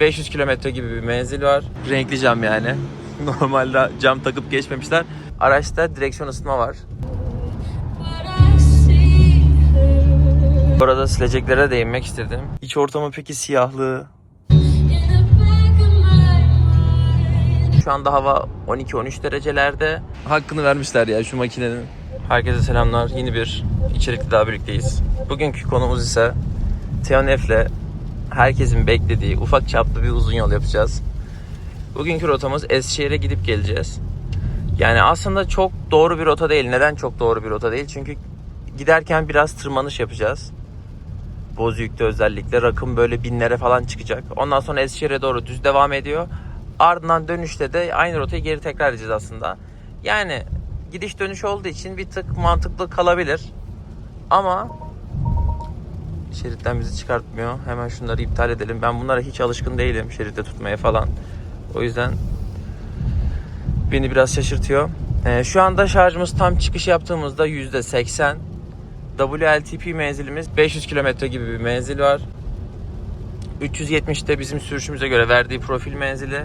500 kilometre gibi bir menzil var. Renkli cam yani. Normalde cam takıp geçmemişler. Araçta direksiyon ısıtma var. Bu arada sileceklere değinmek istedim. İç ortamı peki siyahlığı. Şu anda hava 12-13 derecelerde. Hakkını vermişler ya şu makinenin. Herkese selamlar. Yeni bir içerikle daha birlikteyiz. Bugünkü konumuz ise Teonef'le herkesin beklediği ufak çaplı bir uzun yol yapacağız. Bugünkü rotamız Eskişehir'e gidip geleceğiz. Yani aslında çok doğru bir rota değil. Neden çok doğru bir rota değil? Çünkü giderken biraz tırmanış yapacağız. Bozüyük'te özellikle rakım böyle binlere falan çıkacak. Ondan sonra Eskişehir'e doğru düz devam ediyor. Ardından dönüşte de aynı rotayı geri tekrar edeceğiz aslında. Yani gidiş dönüş olduğu için bir tık mantıklı kalabilir. Ama şeritten bizi çıkartmıyor. Hemen şunları iptal edelim. Ben bunlara hiç alışkın değilim şeritte tutmaya falan. O yüzden beni biraz şaşırtıyor. Ee, şu anda şarjımız tam çıkış yaptığımızda %80. WLTP menzilimiz 500 kilometre gibi bir menzil var. 370'te bizim sürüşümüze göre verdiği profil menzili.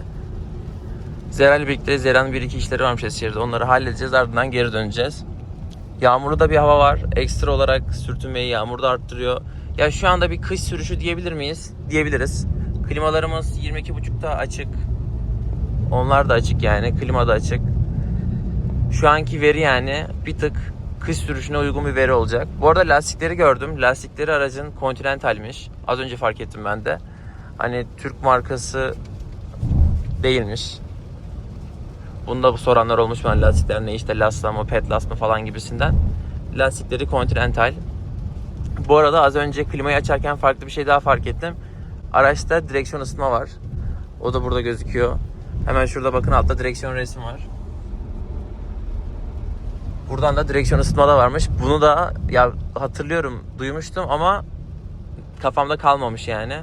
Zera'yla birlikte Zera'nın bir iki işleri varmış Eskişehir'de. Onları halledeceğiz ardından geri döneceğiz. Yağmurlu da bir hava var. Ekstra olarak sürtünmeyi yağmur da arttırıyor. Ya şu anda bir kış sürüşü diyebilir miyiz? Diyebiliriz. Klimalarımız 22.5'ta açık. Onlar da açık yani. Klima da açık. Şu anki veri yani bir tık kış sürüşüne uygun bir veri olacak. Bu arada lastikleri gördüm. Lastikleri aracın Continental'miş. Az önce fark ettim ben de. Hani Türk markası değilmiş. Bunda bu soranlar olmuş bana lastikler ne işte Lasta mı, Petlas mı falan gibisinden. Lastikleri Continental. Bu arada az önce klimayı açarken farklı bir şey daha fark ettim. Araçta direksiyon ısıtma var. O da burada gözüküyor. Hemen şurada bakın altta direksiyon resmi var. Buradan da direksiyon ısıtma da varmış. Bunu da ya hatırlıyorum, duymuştum ama kafamda kalmamış yani.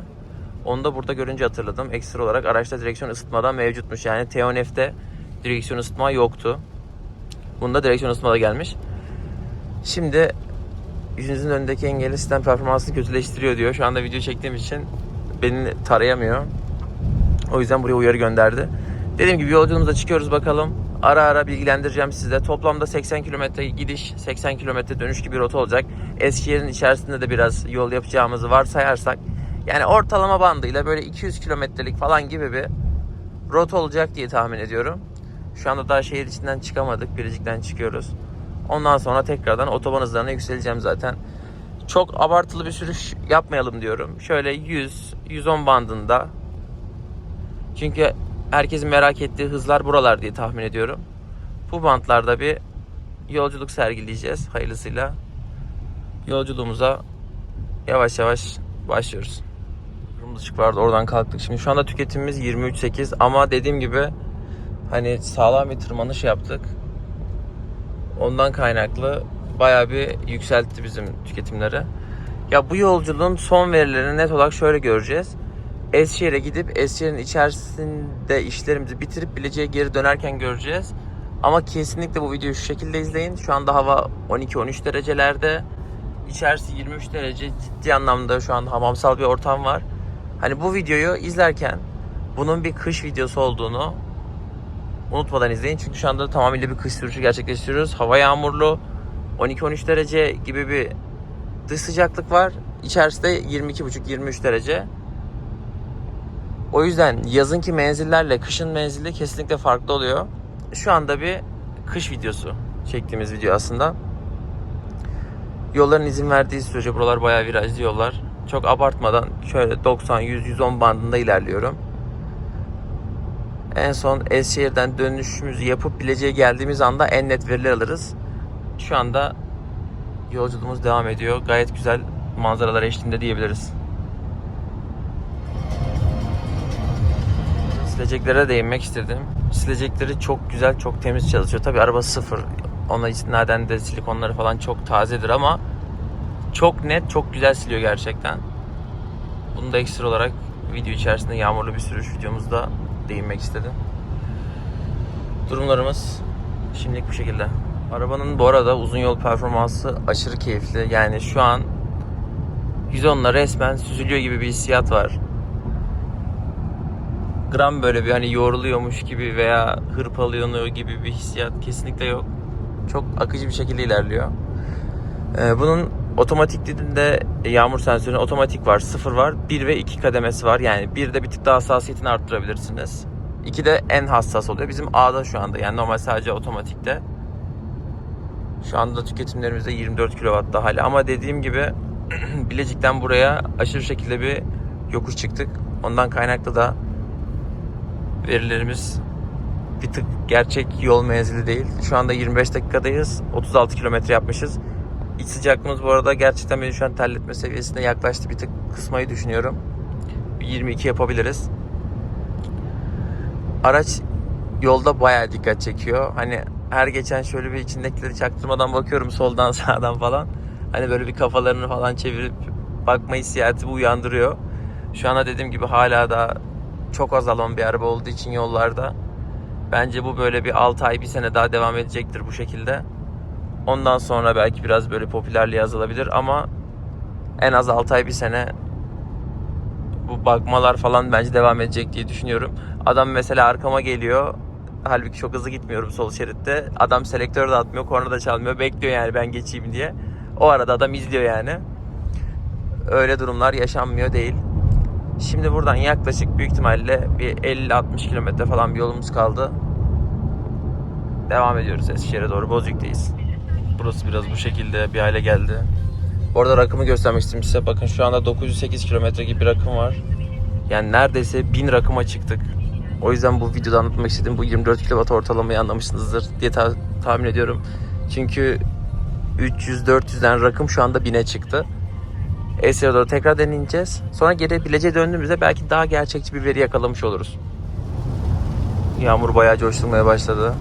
Onu da burada görünce hatırladım. Ekstra olarak araçta direksiyon ısıtma da mevcutmuş. Yani T10F'de direksiyon ısıtma yoktu. Bunda direksiyon ısıtma da gelmiş. Şimdi yüzünüzün önündeki engelli sistem performansını kötüleştiriyor diyor. Şu anda video çektiğim için beni tarayamıyor. O yüzden buraya uyarı gönderdi. Dediğim gibi yolculuğumuza çıkıyoruz bakalım. Ara ara bilgilendireceğim size. Toplamda 80 kilometre gidiş, 80 kilometre dönüş gibi bir rota olacak. Eskişehir'in içerisinde de biraz yol yapacağımızı varsayarsak yani ortalama bandıyla böyle 200 kilometrelik falan gibi bir rota olacak diye tahmin ediyorum. Şu anda daha şehir içinden çıkamadık. Biricik'ten çıkıyoruz. Ondan sonra tekrardan otoban hızlarına yükseleceğim zaten. Çok abartılı bir sürüş yapmayalım diyorum. Şöyle 100-110 bandında. Çünkü herkesin merak ettiği hızlar buralar diye tahmin ediyorum. Bu bantlarda bir yolculuk sergileyeceğiz hayırlısıyla. Yolculuğumuza yavaş yavaş başlıyoruz. Kırmızı ışık vardı oradan kalktık. Şimdi şu anda tüketimimiz 23.8 ama dediğim gibi hani sağlam bir tırmanış yaptık. Ondan kaynaklı bayağı bir yükseltti bizim tüketimleri. Ya bu yolculuğun son verilerini net olarak şöyle göreceğiz. Eskişehir'e gidip Eskişehir'in içerisinde işlerimizi bitirip Bilecik'e geri dönerken göreceğiz. Ama kesinlikle bu videoyu şu şekilde izleyin. Şu anda hava 12-13 derecelerde. İçerisi 23 derece. Ciddi anlamda şu an hamamsal bir ortam var. Hani bu videoyu izlerken bunun bir kış videosu olduğunu unutmadan izleyin. Çünkü şu anda tamamıyla bir kış sürüşü gerçekleştiriyoruz. Hava yağmurlu. 12-13 derece gibi bir dış sıcaklık var. İçerisi de 22,5-23 derece. O yüzden yazınki menzillerle kışın menzili kesinlikle farklı oluyor. Şu anda bir kış videosu çektiğimiz video aslında. Yolların izin verdiği sürece buralar bayağı virajlı yollar. Çok abartmadan şöyle 90, 100, 110 bandında ilerliyorum. En son Eskişehir'den dönüşümüzü yapıp Bilecik'e geldiğimiz anda en net veriler alırız. Şu anda yolculuğumuz devam ediyor. Gayet güzel manzaralar eşliğinde diyebiliriz. Sileceklere değinmek istedim. Silecekleri çok güzel, çok temiz çalışıyor. Tabi araba sıfır. Ona istinaden de silikonları falan çok tazedir ama çok net, çok güzel siliyor gerçekten. Bunu da ekstra olarak video içerisinde yağmurlu bir sürüş videomuzda değinmek istedim. Durumlarımız şimdilik bu şekilde. Arabanın bu arada uzun yol performansı aşırı keyifli. Yani şu an 110'la resmen süzülüyor gibi bir hissiyat var. gram böyle bir hani yoruluyormuş gibi veya hırpalıyor gibi bir hissiyat kesinlikle yok. Çok akıcı bir şekilde ilerliyor. Ee, bunun otomatik dediğinde yağmur sensörünün otomatik var, sıfır var, 1 ve 2 kademesi var. Yani bir de bir tık daha hassasiyetini arttırabilirsiniz. 2 de en hassas oluyor. Bizim A'da şu anda yani normal sadece otomatikte. Şu anda tüketimlerimizde 24 kW'da hala ama dediğim gibi Bilecik'ten buraya aşırı şekilde bir yokuş çıktık. Ondan kaynaklı da verilerimiz bir tık gerçek yol menzili değil. Şu anda 25 dakikadayız. 36 kilometre yapmışız. İç sıcaklığımız bu arada gerçekten beni şu an terletme seviyesine yaklaştı. Bir tık kısmayı düşünüyorum. Bir 22 yapabiliriz. Araç yolda bayağı dikkat çekiyor. Hani her geçen şöyle bir içindekileri çaktırmadan bakıyorum soldan sağdan falan. Hani böyle bir kafalarını falan çevirip bakma hissiyatı bu uyandırıyor. Şu anda dediğim gibi hala da çok azalan bir araba olduğu için yollarda. Bence bu böyle bir 6 ay bir sene daha devam edecektir bu şekilde. Ondan sonra belki biraz böyle popülerliğe azalabilir ama en az 6 ay bir sene bu bakmalar falan bence devam edecek diye düşünüyorum. Adam mesela arkama geliyor. Halbuki çok hızlı gitmiyorum sol şeritte. Adam selektör de atmıyor, korna da çalmıyor. Bekliyor yani ben geçeyim diye. O arada adam izliyor yani. Öyle durumlar yaşanmıyor değil. Şimdi buradan yaklaşık büyük ihtimalle bir 50-60 kilometre falan bir yolumuz kaldı. Devam ediyoruz Eskişehir'e doğru. Bozüyük'teyiz. Burası biraz bu şekilde bir hale geldi. Bu arada rakımı göstermek istedim size. Bakın şu anda 908 kilometre gibi bir rakım var. Yani neredeyse 1000 rakıma çıktık. O yüzden bu videoda anlatmak istedim. Bu 24 kW ortalamayı anlamışsınızdır diye ta- tahmin ediyorum. Çünkü 300-400'den rakım şu anda 1000'e çıktı. Esra'ya doğru tekrar deneyeceğiz. Sonra geri Bilecik'e döndüğümüzde belki daha gerçekçi bir veri yakalamış oluruz. Yağmur bayağı coşturmaya başladı.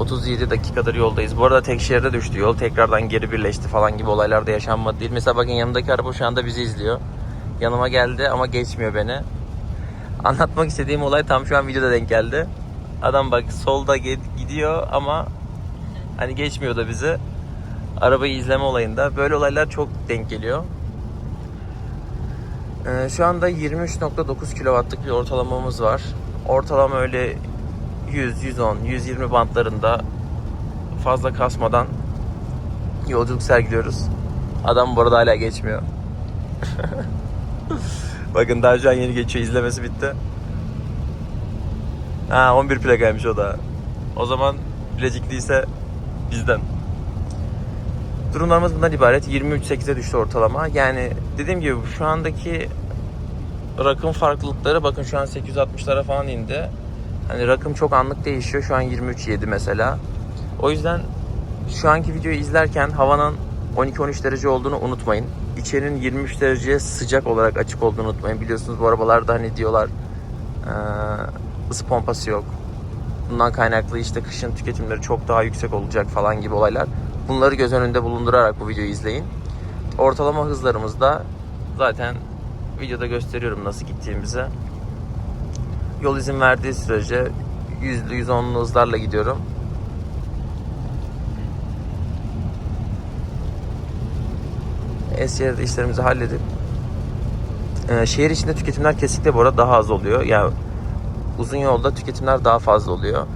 37 dakikadır yoldayız. Bu arada tek şeride düştü yol. Tekrardan geri birleşti falan gibi olaylar da yaşanmadı değil. Mesela bakın yanımdaki araba şu anda bizi izliyor. Yanıma geldi ama geçmiyor beni. Anlatmak istediğim olay tam şu an videoda denk geldi. Adam bak solda gid- gidiyor ama hani geçmiyor da bizi. Arabayı izleme olayında. Böyle olaylar çok denk geliyor. Ee, şu anda 23.9 kW'lık bir ortalamamız var. Ortalama öyle 100, 110, 120 bantlarında fazla kasmadan yolculuk sergiliyoruz. Adam bu arada hala geçmiyor. Bakın daha şu an yeni geçiyor. izlemesi bitti. Ha 11 plakaymış o da. O zaman Bilecikliyse bizden. Durumlarımız bundan ibaret. 23.8'e düştü ortalama. Yani dediğim gibi şu andaki rakım farklılıkları bakın şu an 860'lara falan indi. Hani rakım çok anlık değişiyor. Şu an 23.7 mesela. O yüzden şu anki videoyu izlerken havanın 12-13 derece olduğunu unutmayın. İçerinin 23 dereceye sıcak olarak açık olduğunu unutmayın. Biliyorsunuz bu arabalarda hani diyorlar ısı pompası yok. Bundan kaynaklı işte kışın tüketimleri çok daha yüksek olacak falan gibi olaylar. Bunları göz önünde bulundurarak bu videoyu izleyin. Ortalama hızlarımız da zaten videoda gösteriyorum nasıl gittiğimizi. Yol izin verdiği sürece yüzlü 110'lu hızlarla gidiyorum. Eskişehir'de işlerimizi halledip e, şehir içinde tüketimler kesinlikle bu arada daha az oluyor. Yani uzun yolda tüketimler daha fazla oluyor.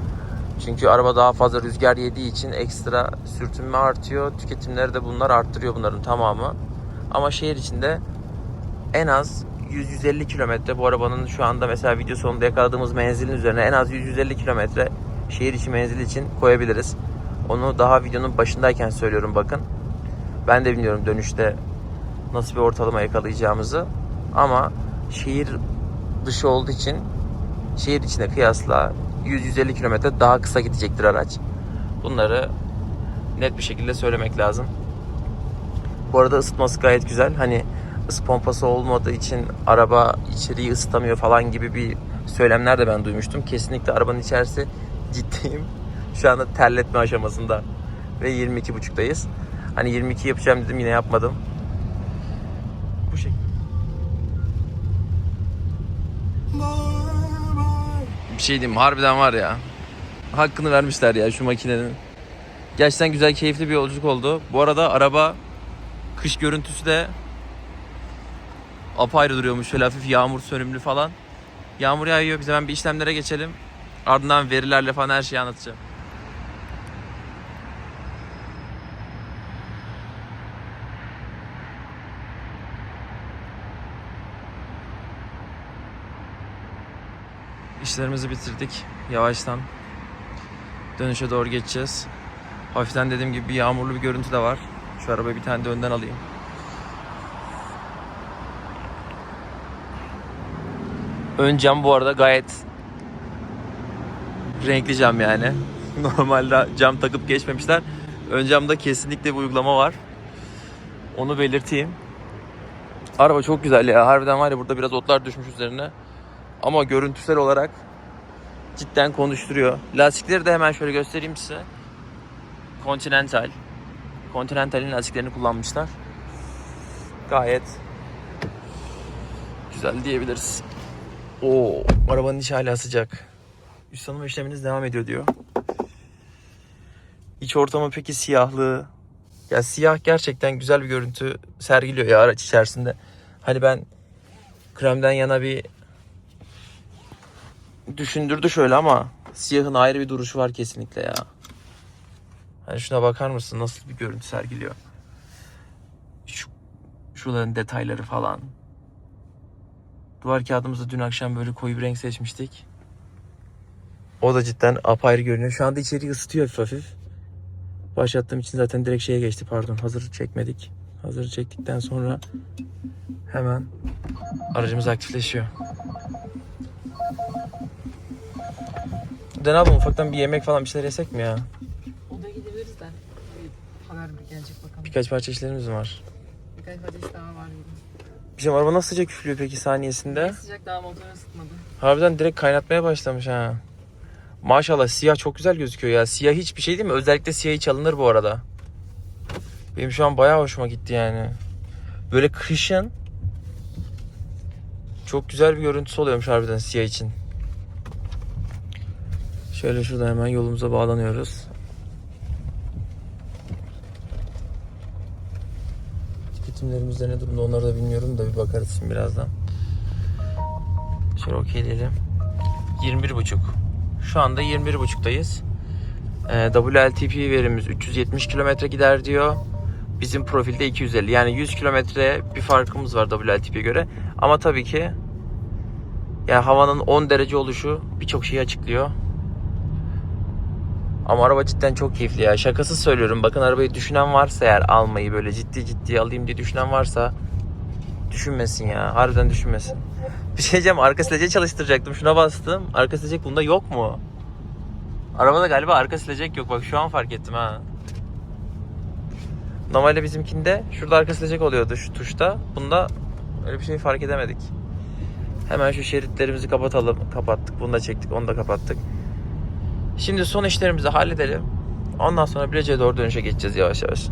Çünkü araba daha fazla rüzgar yediği için ekstra sürtünme artıyor. Tüketimleri de bunlar arttırıyor bunların tamamı. Ama şehir içinde en az 100-150 kilometre bu arabanın şu anda mesela video sonunda yakaladığımız menzilin üzerine en az 100-150 kilometre şehir içi menzil için koyabiliriz. Onu daha videonun başındayken söylüyorum bakın. Ben de bilmiyorum dönüşte nasıl bir ortalama yakalayacağımızı. Ama şehir dışı olduğu için şehir içine kıyasla 100-150 kilometre daha kısa gidecektir araç. Bunları net bir şekilde söylemek lazım. Bu arada ısıtması gayet güzel. Hani ısı pompası olmadığı için araba içeriği ısıtamıyor falan gibi bir söylemler de ben duymuştum. Kesinlikle arabanın içerisi ciddiyim. Şu anda terletme aşamasında ve 22.5'tayız. Hani 22 yapacağım dedim yine yapmadım. Bu şekilde. Bir şey diyeyim harbiden var ya. Hakkını vermişler ya şu makinenin. Gerçekten güzel keyifli bir yolculuk oldu. Bu arada araba kış görüntüsü de apayrı duruyormuş. Şöyle hafif yağmur sönümlü falan. Yağmur yağıyor. Biz hemen bir işlemlere geçelim. Ardından verilerle falan her şeyi anlatacağım. İşlerimizi bitirdik. Yavaştan dönüşe doğru geçeceğiz. Hafiften dediğim gibi bir yağmurlu bir görüntü de var. Şu arabayı bir tane de önden alayım. Ön cam bu arada gayet renkli cam yani. Normalde cam takıp geçmemişler. Ön camda kesinlikle bir uygulama var. Onu belirteyim. Araba çok güzel ya. Harbiden var ya burada biraz otlar düşmüş üzerine. Ama görüntüsel olarak cidden konuşturuyor. Lastikleri de hemen şöyle göstereyim size. Continental. Continental'in lastiklerini kullanmışlar. Gayet güzel diyebiliriz. Oo, arabanın içi hala sıcak. Üst tanıma işleminiz devam ediyor diyor. İç ortamı peki siyahlığı. Ya siyah gerçekten güzel bir görüntü sergiliyor ya araç içerisinde. Hani ben kremden yana bir düşündürdü şöyle ama siyahın ayrı bir duruşu var kesinlikle ya. Hani şuna bakar mısın nasıl bir görüntü sergiliyor. Şu, şuraların detayları falan. Duvar kağıdımızda dün akşam böyle koyu bir renk seçmiştik. O da cidden apayrı görünüyor. Şu anda içeriği ısıtıyor hafif hafif. Başlattığım için zaten direkt şeye geçti pardon. Hazır çekmedik. Hazır çektikten sonra hemen aracımız aktifleşiyor. Ne yapalım ufaktan bir yemek falan bir şeyler yesek mi ya? Odaya gidebiliriz de. Haber bir gelecek bakalım. Birkaç parça işlerimiz var. Birkaç hadis daha var gibi. Bizim araba nasıl sıcak üflüyor peki saniyesinde? Sıcak daha motoru ısıtmadı. Harbiden direkt kaynatmaya başlamış ha. Maşallah siyah çok güzel gözüküyor ya. Siyah hiçbir şey değil mi? Özellikle siyah hiç alınır bu arada. Benim şu an bayağı hoşuma gitti yani. Böyle kışın çok güzel bir görüntüsü oluyormuş harbiden siyah için. Şöyle şurada hemen yolumuza bağlanıyoruz. Tüketimlerimizde ne durumda onları da bilmiyorum da bir bakarız şimdi birazdan. Şöyle okeyleyelim. 21.5. Şu anda 21.5'tayız. Ee, WLTP verimiz 370 kilometre gider diyor. Bizim profilde 250. Yani 100 kilometre bir farkımız var WLTP'ye göre. Ama tabii ki yani havanın 10 derece oluşu birçok şeyi açıklıyor. Ama araba cidden çok keyifli ya. Şakasız söylüyorum. Bakın arabayı düşünen varsa eğer almayı böyle ciddi ciddi alayım diye düşünen varsa düşünmesin ya. Harbiden düşünmesin. Bir şey diyeceğim. Arka sileceği çalıştıracaktım. Şuna bastım. Arka silecek bunda yok mu? Arabada galiba arka silecek yok. Bak şu an fark ettim ha. Normalde bizimkinde şurada arka silecek oluyordu şu tuşta. Bunda öyle bir şey fark edemedik. Hemen şu şeritlerimizi kapatalım. Kapattık. Bunu da çektik. Onu da kapattık. Şimdi son işlerimizi halledelim. Ondan sonra Bilecik'e doğru dönüşe geçeceğiz yavaş yavaş.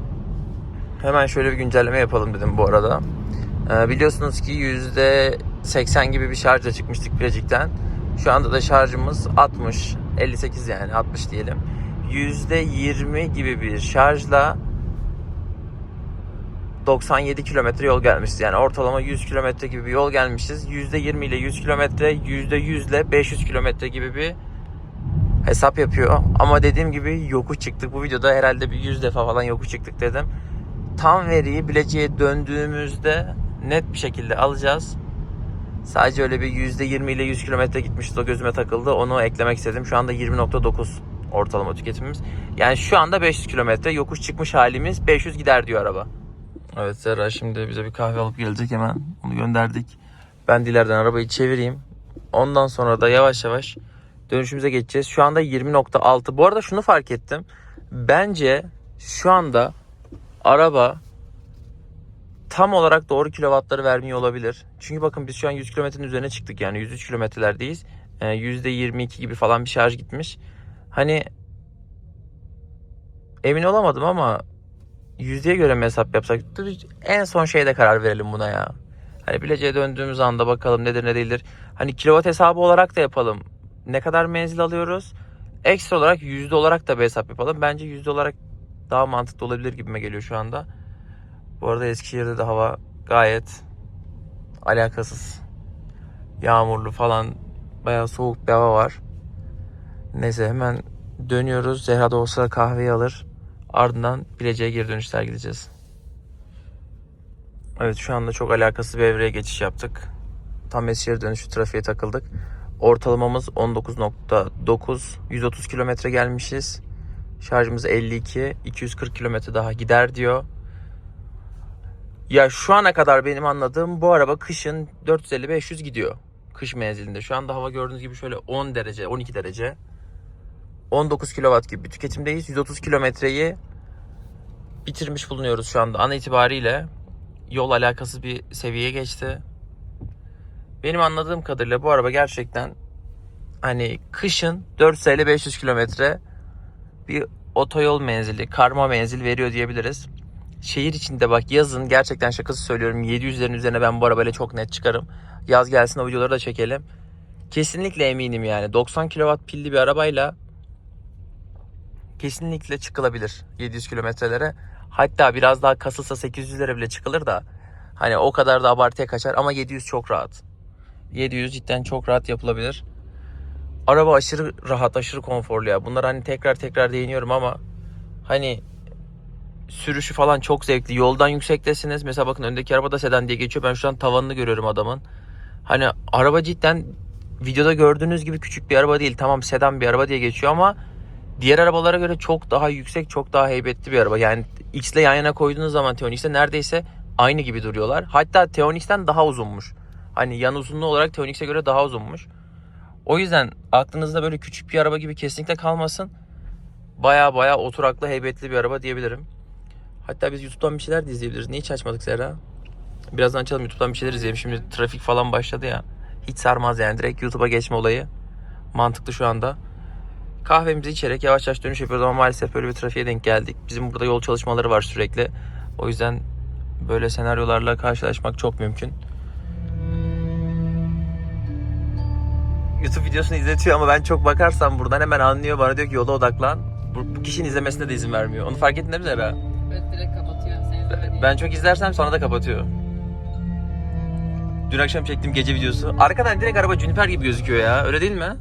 Hemen şöyle bir güncelleme yapalım dedim bu arada. Ee, biliyorsunuz ki %80 gibi bir şarjla çıkmıştık Bilecik'ten. Şu anda da şarjımız 60, 58 yani 60 diyelim. %20 gibi bir şarjla 97 kilometre yol gelmişiz. Yani ortalama 100 kilometre gibi bir yol gelmişiz. %20 ile 100 kilometre, %100 ile 500 kilometre gibi bir hesap yapıyor. Ama dediğim gibi yokuş çıktık. Bu videoda herhalde bir 100 defa falan yokuş çıktık dedim. Tam veriyi Bilecik'e döndüğümüzde net bir şekilde alacağız. Sadece öyle bir %20 ile 100 kilometre gitmişti o gözüme takıldı. Onu eklemek istedim. Şu anda 20.9 ortalama tüketimimiz. Yani şu anda 500 kilometre yokuş çıkmış halimiz 500 gider diyor araba. Evet Serra şimdi bize bir kahve alıp gelecek hemen. Onu gönderdik. Ben dilerden arabayı çevireyim. Ondan sonra da yavaş yavaş dönüşümüze geçeceğiz. Şu anda 20.6. Bu arada şunu fark ettim. Bence şu anda araba tam olarak doğru kilovatları vermiyor olabilir. Çünkü bakın biz şu an 100 kilometrenin üzerine çıktık yani 103 kilometrelerdeyiz. Ee, %22 gibi falan bir şarj gitmiş. Hani emin olamadım ama yüzdeye göre mi hesap yapsak? En son şeyde karar verelim buna ya. Hani Bilecik'e döndüğümüz anda bakalım nedir ne değildir. Hani kilowatt hesabı olarak da yapalım. Ne kadar menzil alıyoruz? Ekstra olarak yüzde olarak da bir hesap yapalım. Bence yüzde olarak daha mantıklı olabilir gibime geliyor şu anda. Bu arada Eskişehir'de de hava gayet alakasız. Yağmurlu falan Bayağı soğuk bir hava var. Neyse hemen dönüyoruz. Zehra da o sırada kahveyi alır. Ardından Bilecik'e geri dönüşler gideceğiz. Evet şu anda çok alakasız bir evreye geçiş yaptık. Tam Eskişehir dönüşü trafiğe takıldık. Ortalamamız 19.9. 130 kilometre gelmişiz. Şarjımız 52. 240 kilometre daha gider diyor. Ya şu ana kadar benim anladığım bu araba kışın 450-500 gidiyor. Kış menzilinde. Şu anda hava gördüğünüz gibi şöyle 10 derece, 12 derece. 19 kW gibi bir tüketimdeyiz. 130 kilometreyi bitirmiş bulunuyoruz şu anda. An itibariyle yol alakasız bir seviyeye geçti. Benim anladığım kadarıyla bu araba gerçekten hani kışın 450 500 kilometre bir otoyol menzili, karma menzil veriyor diyebiliriz. Şehir içinde bak yazın gerçekten şakası söylüyorum 700'lerin üzerine ben bu arabayla çok net çıkarım. Yaz gelsin o videoları da çekelim. Kesinlikle eminim yani 90 kW pilli bir arabayla kesinlikle çıkılabilir 700 kilometrelere. Hatta biraz daha kasılsa 800'lere bile çıkılır da hani o kadar da abartıya kaçar ama 700 çok rahat. 700 cidden çok rahat yapılabilir. Araba aşırı rahat, aşırı konforlu ya. Bunlar hani tekrar tekrar değiniyorum ama hani sürüşü falan çok zevkli. Yoldan yüksektesiniz. Mesela bakın öndeki araba da sedan diye geçiyor. Ben şu an tavanını görüyorum adamın. Hani araba cidden videoda gördüğünüz gibi küçük bir araba değil. Tamam sedan bir araba diye geçiyor ama diğer arabalara göre çok daha yüksek, çok daha heybetli bir araba. Yani X ile yan yana koyduğunuz zaman Teonix'le neredeyse aynı gibi duruyorlar. Hatta Teonix'ten daha uzunmuş. Hani yan uzunluğu olarak Teonix'e göre daha uzunmuş. O yüzden aklınızda böyle küçük bir araba gibi kesinlikle kalmasın. Baya baya oturaklı, heybetli bir araba diyebilirim. Hatta biz YouTube'dan bir şeyler de izleyebiliriz. Niye hiç açmadık Zehra? Birazdan açalım YouTube'dan bir şeyler izleyelim. Şimdi trafik falan başladı ya. Hiç sarmaz yani. Direkt YouTube'a geçme olayı. Mantıklı şu anda. Kahvemizi içerek yavaş yavaş dönüş yapıyoruz ama maalesef böyle bir trafiğe denk geldik. Bizim burada yol çalışmaları var sürekli. O yüzden böyle senaryolarla karşılaşmak çok mümkün. YouTube videosunu izletiyor ama ben çok bakarsam buradan hemen anlıyor. Bana diyor ki yola odaklan. Bu, bu kişinin izlemesine de izin vermiyor. Onu fark ettin değil mi Zehra? Evet direkt kapatıyor. Sen izlemediğin. Ben çok izlersem sonra da kapatıyor. Dün akşam çektiğim gece videosu. Arkadan direkt araba Juniper gibi gözüküyor ya. Öyle değil mi?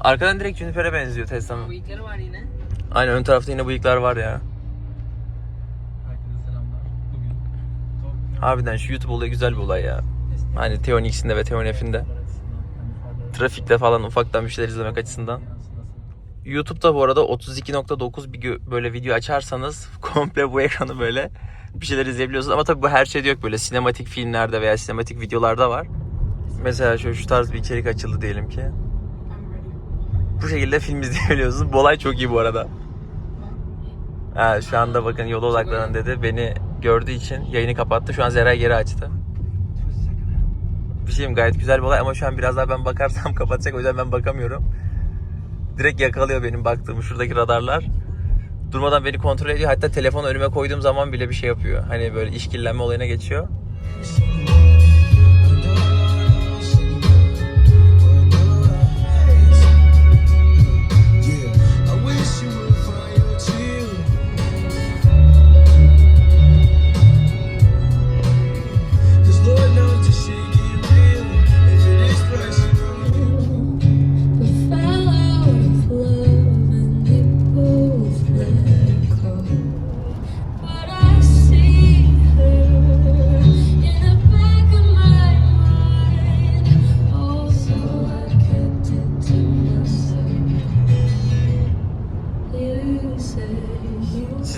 Arkadan direkt Juniper'e benziyor Tesla'nın. Bıyıkları var yine. Aynen ön tarafta yine bıyıklar var ya. Harbiden şu YouTube olayı güzel bir olay ya. Hani Teon X'inde ve Teon F'inde. Trafikte falan ufaktan bir şeyler izlemek açısından. YouTube'da bu arada 32.9 bir böyle video açarsanız komple bu ekranı böyle bir şeyler izleyebiliyorsunuz. Ama tabii bu her şeyde yok böyle sinematik filmlerde veya sinematik videolarda var. Mesela şu, şu tarz bir içerik açıldı diyelim ki. Bu şekilde film izleyebiliyorsunuz. Bu olay çok iyi bu arada. Ha, şu anda bakın yola odaklanan dedi. Beni gördüğü için yayını kapattı. Şu an Zera geri açtı. Bir şeyim gayet güzel bir olay ama şu an biraz daha ben bakarsam kapatacak. O yüzden ben bakamıyorum. Direkt yakalıyor benim baktığım şuradaki radarlar. Durmadan beni kontrol ediyor. Hatta telefonu önüme koyduğum zaman bile bir şey yapıyor. Hani böyle işkillenme olayına geçiyor.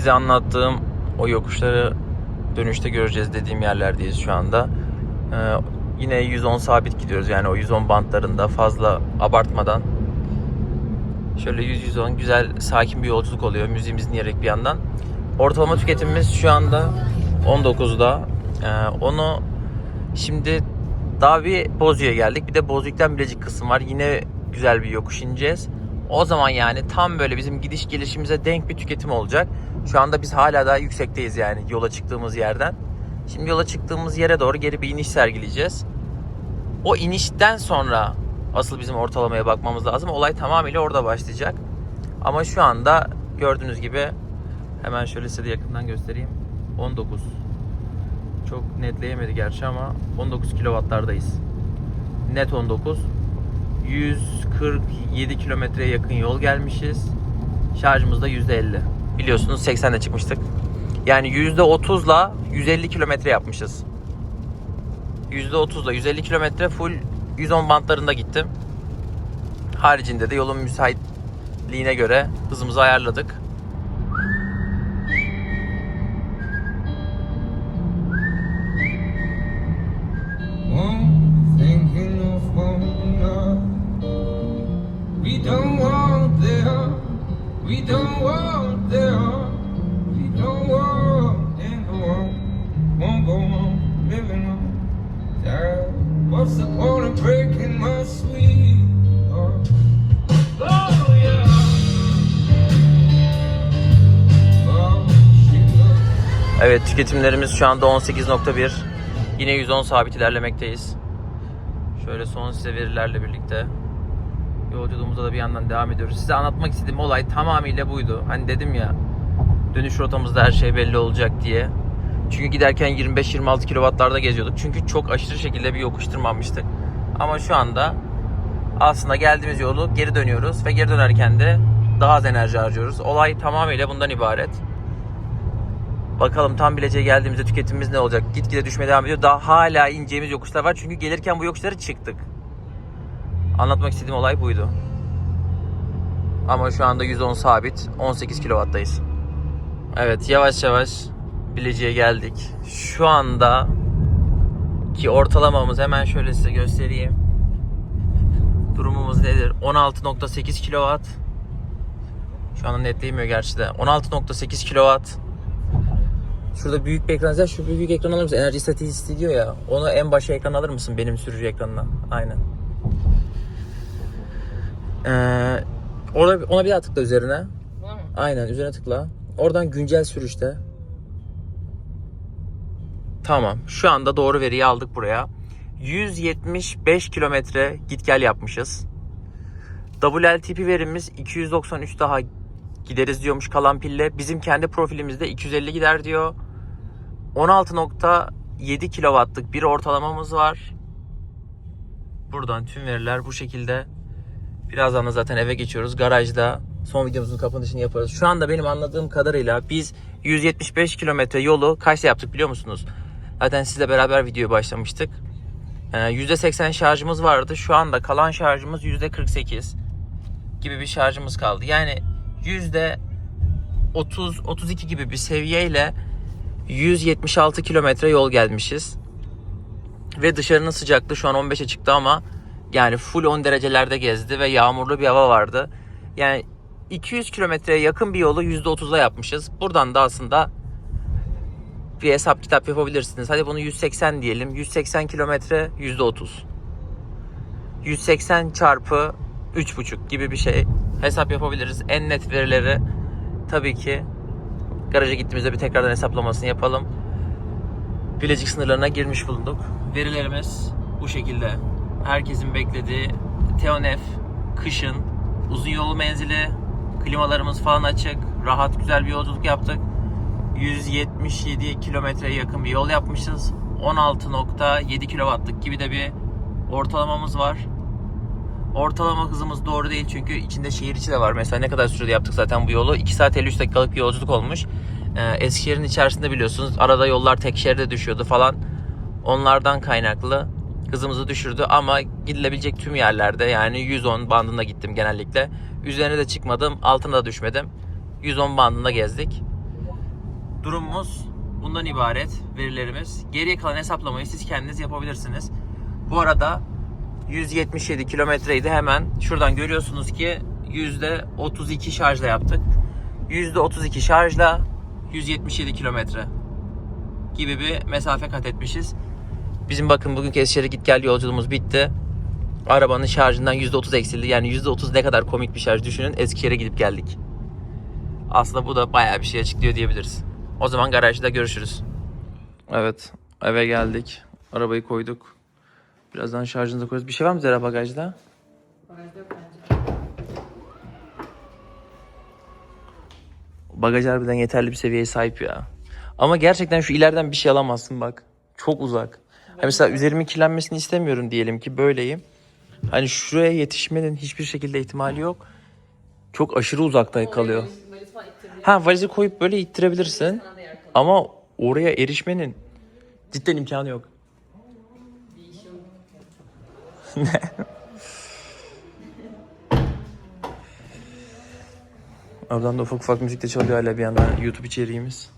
Size anlattığım o yokuşları dönüşte göreceğiz dediğim yerlerdeyiz şu anda. Ee, yine 110 sabit gidiyoruz yani o 110 bantlarında fazla abartmadan. Şöyle 100-110 güzel sakin bir yolculuk oluyor müziğimizi dinleyerek bir yandan. Ortalama tüketimimiz şu anda 19'da. Ee, onu şimdi daha bir Bozüyük'e geldik. Bir de Bozüyük'ten Bilecik kısım var. Yine güzel bir yokuş ineceğiz. O zaman yani tam böyle bizim gidiş gelişimize denk bir tüketim olacak. Şu anda biz hala daha yüksekteyiz yani yola çıktığımız yerden. Şimdi yola çıktığımız yere doğru geri bir iniş sergileyeceğiz. O inişten sonra asıl bizim ortalamaya bakmamız lazım. Olay tamamıyla orada başlayacak. Ama şu anda gördüğünüz gibi hemen şöyle size de yakından göstereyim. 19. Çok netleyemedi gerçi ama 19 kilowattlardayız. Net 19. 147 kilometreye yakın yol gelmişiz. Şarjımız da %50. Biliyorsunuz 80'de çıkmıştık. Yani %30'la 150 kilometre yapmışız. %30'la 150 kilometre full 110 bantlarında gittim. Haricinde de yolun müsaitliğine göre hızımızı ayarladık. Tüketimlerimiz şu anda 18.1. Yine 110 sabit ilerlemekteyiz. Şöyle son size verilerle birlikte yolculuğumuza da bir yandan devam ediyoruz. Size anlatmak istediğim olay tamamıyla buydu. Hani dedim ya dönüş rotamızda her şey belli olacak diye. Çünkü giderken 25-26 kilowattlarda geziyorduk. Çünkü çok aşırı şekilde bir yokuş tırmanmıştık. Ama şu anda aslında geldiğimiz yolu geri dönüyoruz ve geri dönerken de daha az enerji harcıyoruz. Olay tamamıyla bundan ibaret. Bakalım tam Bilecik'e geldiğimizde tüketimimiz ne olacak? Gitgide düşmeye devam ediyor. Daha hala ineceğimiz yokuşlar var. Çünkü gelirken bu yokuşları çıktık. Anlatmak istediğim olay buydu. Ama şu anda 110 sabit. 18 kW'dayız. Evet yavaş yavaş Bilecik'e geldik. Şu anda ki ortalamamız hemen şöyle size göstereyim. Durumumuz nedir? 16.8 kW. Şu anda netleyemiyor gerçi de. 16.8 kW. Şurada büyük bir ekran. Sen şu büyük ekran alır mısın? Enerji istatistiği diyor ya. Onu en başa ekran alır mısın benim sürücü ekranına? Aynen. Ee, orada ona bir daha tıkla üzerine. Mı? Aynen üzerine tıkla. Oradan güncel sürüşte. Tamam. Şu anda doğru veriyi aldık buraya. 175 kilometre git gel yapmışız. WLTP verimiz 293 daha gideriz diyormuş kalan pille. Bizim kendi profilimizde 250 gider diyor. 16.7 kW'lık bir ortalamamız var. Buradan tüm veriler bu şekilde. Birazdan da zaten eve geçiyoruz. Garajda son videomuzun kapanışını yaparız. Şu anda benim anladığım kadarıyla biz 175 kilometre yolu kaçta yaptık biliyor musunuz? Zaten sizle beraber videoya başlamıştık. Ee, %80 şarjımız vardı. Şu anda kalan şarjımız %48 gibi bir şarjımız kaldı. Yani %30-32 gibi bir seviyeyle 176 kilometre yol gelmişiz. Ve dışarının sıcaklığı şu an 15'e çıktı ama yani full 10 derecelerde gezdi ve yağmurlu bir hava vardı. Yani 200 kilometreye yakın bir yolu %30'la yapmışız. Buradan da aslında bir hesap kitap yapabilirsiniz. Hadi bunu 180 diyelim. 180 kilometre %30. 180 çarpı 3,5 gibi bir şey hesap yapabiliriz. En net verileri tabii ki garaja gittiğimizde bir tekrardan hesaplamasını yapalım. Bilecik sınırlarına girmiş bulunduk. Verilerimiz bu şekilde. Herkesin beklediği Teonef kışın uzun yolu menzili, klimalarımız falan açık, rahat güzel bir yolculuk yaptık. 177 kilometreye yakın bir yol yapmışız. 16.7 kW'lık gibi de bir ortalamamız var. Ortalama hızımız doğru değil çünkü içinde şehir içi de var. Mesela ne kadar sürede yaptık zaten bu yolu? 2 saat 53 dakikalık bir yolculuk olmuş. Ee, Eskişehir'in içerisinde biliyorsunuz arada yollar tek şeride düşüyordu falan. Onlardan kaynaklı hızımızı düşürdü ama gidilebilecek tüm yerlerde yani 110 bandında gittim genellikle. Üzerine de çıkmadım, altına da düşmedim. 110 bandında gezdik. Durumumuz bundan ibaret verilerimiz. Geriye kalan hesaplamayı siz kendiniz yapabilirsiniz. Bu arada 177 kilometreyi de hemen şuradan görüyorsunuz ki %32 şarjla yaptık. %32 şarjla 177 kilometre gibi bir mesafe kat etmişiz. Bizim bakın bugünkü Eskişehir'e git gel yolculuğumuz bitti. Arabanın şarjından %30 eksildi. Yani %30 ne kadar komik bir şarj düşünün. Eskişehir'e gidip geldik. Aslında bu da bayağı bir şey açıklıyor diyebiliriz. O zaman garajda görüşürüz. Evet eve geldik. Arabayı koyduk. Birazdan şarjını da koyarız. Bir şey var mı Zera bagajda? Bagajda yok bence. Bagaj harbiden yeterli bir seviyeye sahip ya. Ama gerçekten şu ileriden bir şey alamazsın bak. Çok uzak. Ha mesela üzerimin kirlenmesini istemiyorum diyelim ki böyleyim. Hani şuraya yetişmenin hiçbir şekilde ihtimali yok. Çok aşırı uzakta kalıyor. Valiz falan ittirdi. Ha valizi koyup böyle ittirebilirsin. Sana da yer kalır. Ama oraya erişmenin cidden imkanı yok. Bir işim. Oradan da ufak ufak müzik de çalıyor hala bir yandan YouTube içeriğimiz.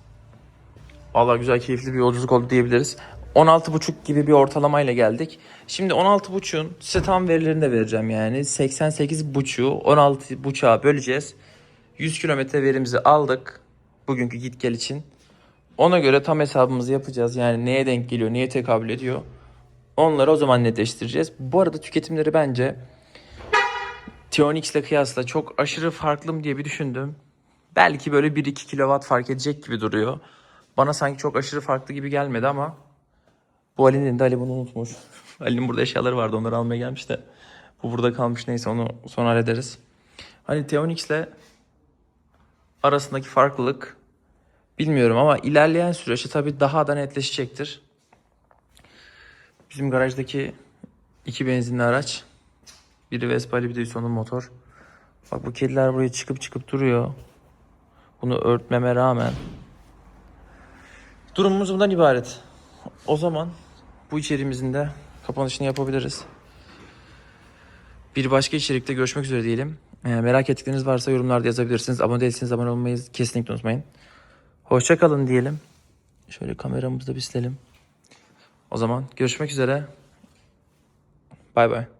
Valla güzel keyifli bir yolculuk oldu diyebiliriz. 16.5 gibi bir ortalamayla geldik. Şimdi 16.5'un size tam verilerini de vereceğim yani. 88.5'u 16.5'a böleceğiz. 100 kilometre verimizi aldık. Bugünkü git gel için. Ona göre tam hesabımızı yapacağız. Yani neye denk geliyor, neye tekabül ediyor. Onları o zaman netleştireceğiz. Bu arada tüketimleri bence Tionix ile kıyasla çok aşırı farklı mı diye bir düşündüm. Belki böyle 1-2 kilowatt fark edecek gibi duruyor. Bana sanki çok aşırı farklı gibi gelmedi ama bu Ali'nin de Ali bunu unutmuş. Ali'nin burada eşyaları vardı onları almaya gelmiş de. Bu burada kalmış neyse onu sonra hallederiz. Hani Tionix ile arasındaki farklılık bilmiyorum ama ilerleyen süreçte tabii daha da netleşecektir. Bizim garajdaki iki benzinli araç biri Vespa'lı bir de Hüsnü'nün motor. Bak bu kediler buraya çıkıp çıkıp duruyor. Bunu örtmeme rağmen. Durumumuz bundan ibaret. O zaman bu içeriğimizin de kapanışını yapabiliriz. Bir başka içerikte görüşmek üzere diyelim. Ee, merak ettikleriniz varsa yorumlarda yazabilirsiniz. Abone değilseniz abone olmayı kesinlikle unutmayın. Hoşçakalın diyelim. Şöyle kameramızı da bir silelim. O zaman görüşmek üzere. Bay bay.